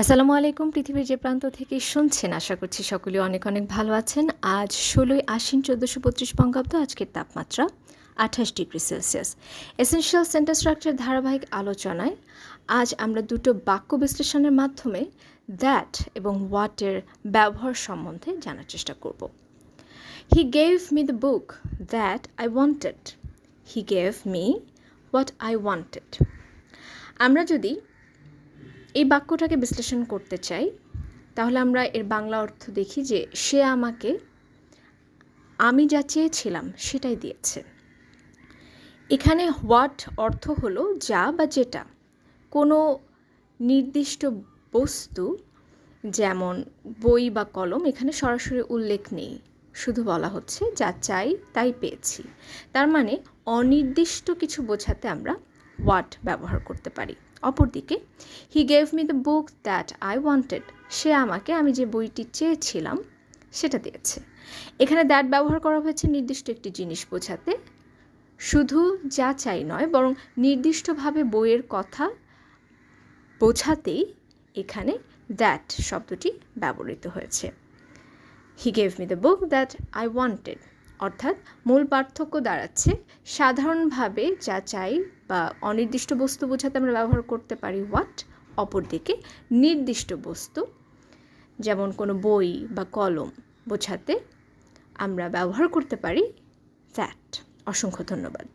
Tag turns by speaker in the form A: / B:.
A: আসসালামু আলাইকুম, পৃথিবীর যে প্রান্ত থেকে শুনছেন, আশা করছি সকলে অনেক অনেক ভালো আছেন। আজ ষোলোই আশ্বিন চোদ্দোশো পঁচিশ বঙ্গাব্দ, আজকের তাপমাত্রা আঠাশ degree Celsius. Essential centre structure ধারাবাহিক আলোচনায় আজ আমরা দুটো বাক্য বিশ্লেষণের মাধ্যমে দ্যাট এবং হোয়াটের ব্যবহার সম্বন্ধে জানার চেষ্টা করব। He gave me the book that I wanted he gave me what I wanted আমরা যদি এই বাক্যটাকে বিশ্লেষণ করতে চাই, তাহলে আমরা এর বাংলা অর্থ দেখি যে সে আমাকে, আমি যা চেয়েছিলাম সেটাই দিয়েছে। এখানে হোয়াট অর্থ হলো যা বা যেটা। কোনো নির্দিষ্ট বস্তু, যেমন বই বা কলম, এখানে সরাসরি উল্লেখ নেই। শুধু বলা হচ্ছে, যা চাই তাই পেয়েছি। তার মানে অনির্দিষ্ট কিছু বোঝাতে আমরা হোয়াট ব্যবহার করতে পারি। অপরদিকে he gave me the book that I wanted সে আমাকে, আমি যে বইটি চেয়েছিলাম, সেটা দিয়েছে। এখানে দ্যাট ব্যবহার করা হয়েছে নির্দিষ্ট একটি জিনিস বোঝাতে। শুধু যা চাই নয়, বরং নির্দিষ্টভাবে বইয়ের কথা বোঝাতেই এখানে দ্যাট শব্দটি ব্যবহৃত হয়েছে। He gave me the book that I wanted অর্থাৎ মূল পার্থক্য দাঁড়াচ্ছে সাধারণভাবে যা চাই বা অনির্দিষ্ট বস্তু বোঝাতে আমরা ব্যবহার করতে পারি হোয়াট অপরদিকে নির্দিষ্ট বস্তু, যেমন কোনো বই বা কলম বোঝাতে আমরা ব্যবহার করতে পারি ফ্যাট অসংখ্য ধন্যবাদ।